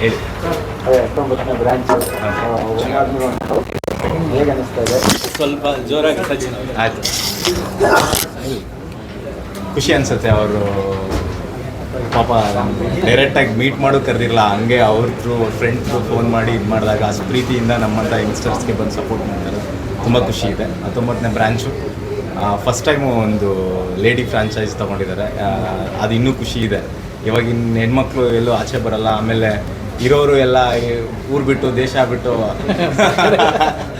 ಹೇಳಿ. ಅದೇ ಹತ್ತೊಂಬತ್ತನೇ ಬ್ರಾಂಚ್ ಹೇಗೆ ಅನಿಸ್ತಾ ಇದೆ? ಸ್ವಲ್ಪ ಜೋರಾಗಿ ಆಯಿತು. ಖುಷಿ ಅನ್ಸುತ್ತೆ ಅವರು ಪಾಪ ಡೈರೆಕ್ಟಾಗಿ ಮೀಟ್ ಮಾಡೋ ಕರೆದಿರಲ್ಲ ಹಂಗೆ ಅವ್ರ ಥ್ರೂ ಫ್ರೆಂಡ್ ಥ್ರೂ ಫೋನ್ ಮಾಡಿ ಇದು ಮಾಡಿದಾಗ ಅಷ್ಟು ಪ್ರೀತಿಯಿಂದ ನಮ್ಮಂಥ ಯಂಗ್ಸ್ಟರ್ಸ್ಗೆ ಬಂದು ಸಪೋರ್ಟ್ ಮಾಡ್ತಾರೆ. ತುಂಬ ಖುಷಿ ಇದೆ. ಹತ್ತೊಂಬತ್ತನೇ ಬ್ರ್ಯಾಂಚು ಫಸ್ಟ್ ಟೈಮು ಒಂದು ಲೇಡಿ ಫ್ರಾಂಚೈಸ್ ತೊಗೊಂಡಿದ್ದಾರೆ. ಅದು ಇನ್ನೂ ಖುಷಿ ಇದೆ. ಇವಾಗಿನ ಹೆಣ್ಮಕ್ಳು ಎಲ್ಲೂ ಆಚೆ ಬರಲ್ಲ ಆಮೇಲೆ ಇರೋರು ಎಲ್ಲ ಊರು ಬಿಟ್ಟು ದೇಶ ಬಿಟ್ಟು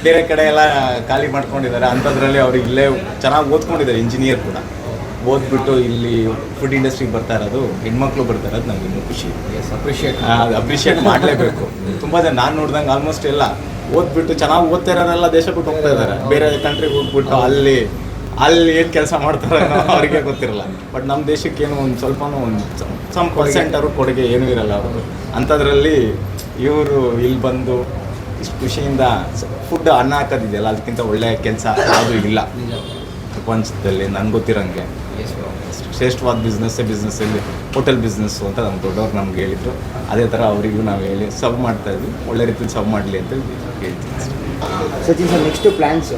ಬೇರೆ ಕಡೆ ಎಲ್ಲ ಖಾಲಿ ಮಾಡ್ಕೊಂಡಿದ್ದಾರೆ. ಅಂಥದ್ರಲ್ಲಿ ಅವ್ರಿಗೆ ಇಲ್ಲೇ ಚೆನ್ನಾಗಿ ಓದ್ಕೊಂಡಿದ್ದಾರೆ ಇಂಜಿನಿಯರ್ ಕೂಡ. ಓದ್ಬಿಟ್ಟು ಇಲ್ಲಿ ಫುಡ್ ಇಂಡಸ್ಟ್ರಿಗೆ ಬರ್ತಾ ಇರೋದು ಹೆಣ್ಮಕ್ಳು ಬರ್ತಾ ಇರೋದು ನಮ್ಗೆ ಇನ್ನೂ ಖುಷಿ. ಅಪ್ರಿಷಿಯೇಟ್ ಅಪ್ರಿಷಿಯೇಟ್ ಮಾಡಲೇಬೇಕು. ತುಂಬ ಜನ ನಾನು ನೋಡ್ದಂಗೆ ಆಲ್ಮೋಸ್ಟ್ ಎಲ್ಲ ಓದ್ಬಿಟ್ಟು ಚೆನ್ನಾಗಿ ಓದ್ತಾ ಇರೋರೆಲ್ಲ ದೇಶ ಬಿಟ್ಟು ಹೋಗ್ತಾ ಇದ್ದಾರೆ. ಬೇರೆ ಕಂಟ್ರಿಗೆ ಹೋಗ್ಬಿಟ್ಟು ಅಲ್ಲಿ ಅಲ್ಲಿ ಏನು ಕೆಲಸ ಮಾಡ್ತಾರೆ ಅವ್ರಿಗೆ ಗೊತ್ತಿರಲ್ಲ. ಬಟ್ ನಮ್ಮ ದೇಶಕ್ಕೆ ಏನು ಒಂದು ಸ್ವಲ್ಪ ಒಂದು ಸಮ್ ಪರ್ಸೆಂಟ್ ಅವರು ಕೊಡುಗೆ ಏನೂ ಇರಲ್ಲ ಅವರು. ಅಂಥದ್ರಲ್ಲಿ ಇವರು ಇಲ್ಲಿ ಬಂದು ಇಷ್ಟು ಖುಷಿಯಿಂದ ಫುಡ್ ಅನ್ನ ಹಾಕೋದಿದೆಯಲ್ಲ, ಅದಕ್ಕಿಂತ ಒಳ್ಳೆಯ ಕೆಲಸ ಯಾವುದೂ ಇಲ್ಲ. ಪ್ರಪಂಚದಲ್ಲಿ ನನಗೆ ಗೊತ್ತಿರೋಂಗೆ. ಶ್ರೇಷ್ಠವಾದ ಬಿಸ್ನೆಸ್ಸೇ ಬಿಸ್ನೆಸ್ಸಲ್ಲಿ ಹೋಟೆಲ್ ಬಿಸ್ನೆಸ್ಸು ಅಂತ ನಮ್ಮ ದೊಡ್ಡವ್ರು ನಮ್ಗೆ ಹೇಳಿದ್ರು. ಅದೇ ಥರ ಅವರಿಗೂ ನಾವು ಹೇಳಿ ಸರ್ವ್ ಮಾಡ್ತಾ ಇದ್ವಿ. ಒಳ್ಳೆ ರೀತಿಯಲ್ಲಿ ಸರ್ವ್ ಮಾಡಲಿ ಅಂತ ಅಷ್ಟೇ. ಸಚಿನ್ ಸರ್ ನೆಕ್ಸ್ಟು ಪ್ಲಾನ್ಸ್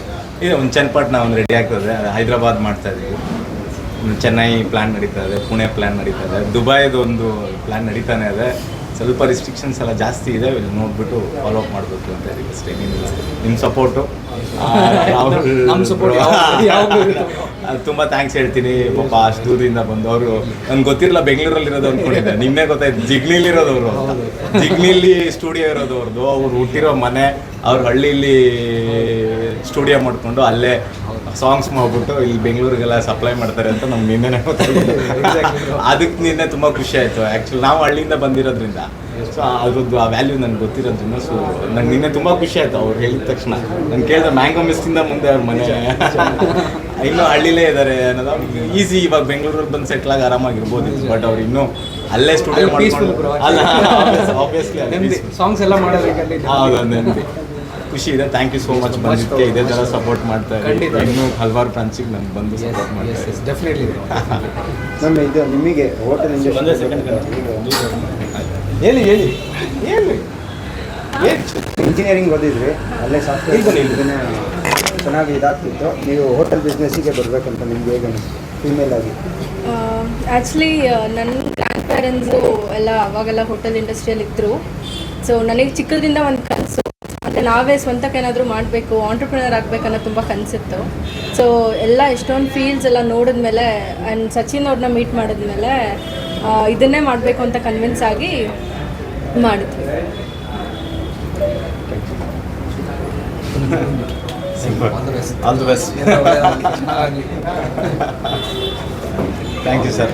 ಇದೆ ಒಂದು ಚನ್ನಪಟ್ಟಣ ಒಂದು ರೆಡಿ ಆಗ್ತದೆ ಹೈದ್ರಾಬಾದ್ ಮಾಡ್ತಾ ಇದ್ದೀವಿ ಚೆನ್ನೈ ಪ್ಲ್ಯಾನ್ ನಡೀತಾ ಇದೆ ಪುಣೆ ಪ್ಲ್ಯಾನ್ ನಡೀತಾ ಇದೆ. ದುಬೈದು ಒಂದು ಪ್ಲ್ಯಾನ್ ನಡೀತಾನೆ ಇದೆ. ಸ್ವಲ್ಪ ರಿಸ್ಟ್ರಿಕ್ಷನ್ಸ್ ಎಲ್ಲ ಜಾಸ್ತಿ ಇದೆ ಇಲ್ಲಿ ನೋಡ್ಬಿಟ್ಟು ಫಾಲೋ ಅಪ್ ಮಾಡಬೇಕು ಅಂತ ಇದೀವಿ ಅಷ್ಟೇ. ನಿಮ್ಮ ಸಪೋರ್ಟು. ತುಂಬ ಥ್ಯಾಂಕ್ಸ್ ಹೇಳ್ತೀನಿ. ಪಾಪ ಅಷ್ಟು ದೂರದಿಂದ ಬಂದು ಅವರು ನಂಗೆ ಗೊತ್ತಿರಲ್ಲ ಬೆಂಗಳೂರಲ್ಲಿ ಇರೋದು ಅಂದ್ಕೊಂಡಿದ್ದೆ ನಿನ್ನೆ ಗೊತ್ತಾಯ್ತು ಜಿಗ್ನಿಲಿ ಇರೋದು ಅವರು ಜಿಗ್ನಿಲಿ ಸ್ಟುಡಿಯೋ ಇರೋದು ಅವ್ರದ್ದು ಅವ್ರು ಹುಟ್ಟಿರೋ ಮನೆ. ಅವ್ರ ಹಳ್ಳಿಲಿ ಸ್ಟುಡಿಯೋ ಮಾಡ್ಕೊಂಡು ಅಲ್ಲೇ ಸಾಂಗ್ಸ್ ಮಾಡ್ಬಿಟ್ಟು ಇಲ್ಲಿ ಬೆಂಗಳೂರಿಗೆಲ್ಲ ಸಪ್ಲೈ ಮಾಡ್ತಾರೆ ಅಂತ ನಮ್ಗೆ ನಿನ್ನೆ ಅದಕ್ಕೆ ನಿನ್ನೆ ತುಂಬ ಖುಷಿ ಆಯಿತು. ಆ್ಯಕ್ಚುಲಿ ನಾವು ಹಳ್ಳಿಯಿಂದ ಬಂದಿರೋದ್ರಿಂದ. ಸೊ ಅದ್ರದ್ದು ಆ ವ್ಯಾಲ್ಯೂ ನನಗೆ ಗೊತ್ತಿರೋದ್ರಿಂದ ಸೊ ನಂಗೆ ನಿನ್ನೆ ತುಂಬ ಖುಷಿ ಆಯಿತು ಅವ್ರು ಹೇಳಿದ ತಕ್ಷಣ. ನಾನು ಕೇಳಿದೆ ಮ್ಯಾಂಗೋ ಮಿಸ್ಟಿಂದ ಮುಂದೆ ಅವ್ರ ಮನೆ. ಇನ್ನೂ ಹಳ್ಳಿಲೇ ಇದ್ದಾರೆ ಅನ್ನೋದು ಅವ್ರಿಗೆ ಈಸಿ ಇವಾಗ ಬೆಂಗಳೂರಲ್ಲಿ ಬಂದು ಸೆಟ್ಲ್ ಆಗಿ ಆರಾಮಾಗಿರ್ಬೋದು ಬಟ್ ಅವ್ರು ಇನ್ನೂ ಅಲ್ಲೇ ಸ್ಟುಡಿಯೋ ಮಾಡ್ಕೊಂಡು. ಅಲ್ಲ ಆಬ್ವಿಯಸ್ಲಿ ಸಾಂಗ್ಸ್ ಎಲ್ಲ ಮಾಡೋದಕ್ಕೆ ಹೌದು ನೆಮ್ಮದಿ ಖುಷಿ ಇದೆ. ಥ್ಯಾಂಕ್ ಯು ಸೋ ಮಚ್ ಬಂದಿದ್ದಕ್ಕೆ. ಇದೇ ಥರ ಸಪೋರ್ಟ್ ಮಾಡ್ತಾ ಖಂಡಿತ. ಇದ್ದಾರೆ ಇನ್ನೂ ಹಲವಾರು ಬ್ರಾಂಚಿಗೆ ನಾನು ಬಂದು ಸಪೋರ್ಟ್ ಮಾಡ್ತಾ ಇದ್ದೀನಿ ನಮ್ಮ ಇದು ನಿಮಗೆ ಹೋಟೆಲ್ ಒಂದೇ second ಹೇಳಿ ಹೇಳಿ. ಹೇಳಿ. ಹೇಳಿ. ಇಂಜಿನಿಯರಿಂಗ್ ಓದಿದ್ರಿ ಅಲ್ಲೇ ಸಾಫ್ಟ್ವೇರ್ ಇಲ್ಲಿ. ಬನ್ನಿ, ಇಲ್ಲಿ. ಚೆನ್ನಾಗಿ ಇದಾಗ್ತಿತ್ತು. ನೀವು ಹೋಟೆಲ್ ಬಿಸ್ನೆಸ್ಸಿಗೆ ಬರಬೇಕಂತ ನಿಮ್ಗೆ ಹೇಗೆ ಫೀಮೇಲ್ ಆಗಿ. ಆ್ಯಕ್ಚುಲಿ ನನ್ನ ಗ್ರ್ಯಾಂಡ್ ಪೇರೆಂಟ್ಸು ಎಲ್ಲ ಅವಾಗೆಲ್ಲ ಹೋಟೆಲ್ ಇಂಡಸ್ಟ್ರಿಯಲ್ಲಿ ಇದ್ದರು ಸೊ ನನಗೆ ಚಿಕ್ಕದಿಂದ ಒಂದು ಅಂದರೆ ನಾವೇ ಸ್ವಂತಕ್ಕೆ ಏನಾದರೂ ಮಾಡಬೇಕು ಆಂಟ್ರಪ್ರಿನರ್ ಆಗಬೇಕನ್ನೋ ತುಂಬ ಕನಸಿತ್ತು. ಸೊ ಎಲ್ಲ ಎಷ್ಟೊಂದು ಫೀಲ್ಡ್ಸ್ ಎಲ್ಲ ನೋಡಿದ್ಮೇಲೆ ಆ್ಯಂಡ್ ಸಚಿನ್ ಅವ್ರನ್ನ ಮೀಟ್ ಮಾಡಿದ್ಮೇಲೆ ಇದನ್ನೇ ಮಾಡಬೇಕು ಅಂತ ಕನ್ವಿನ್ಸ್ ಆಗಿ ಮಾಡಿದ್ವಿ. All the best thank you sir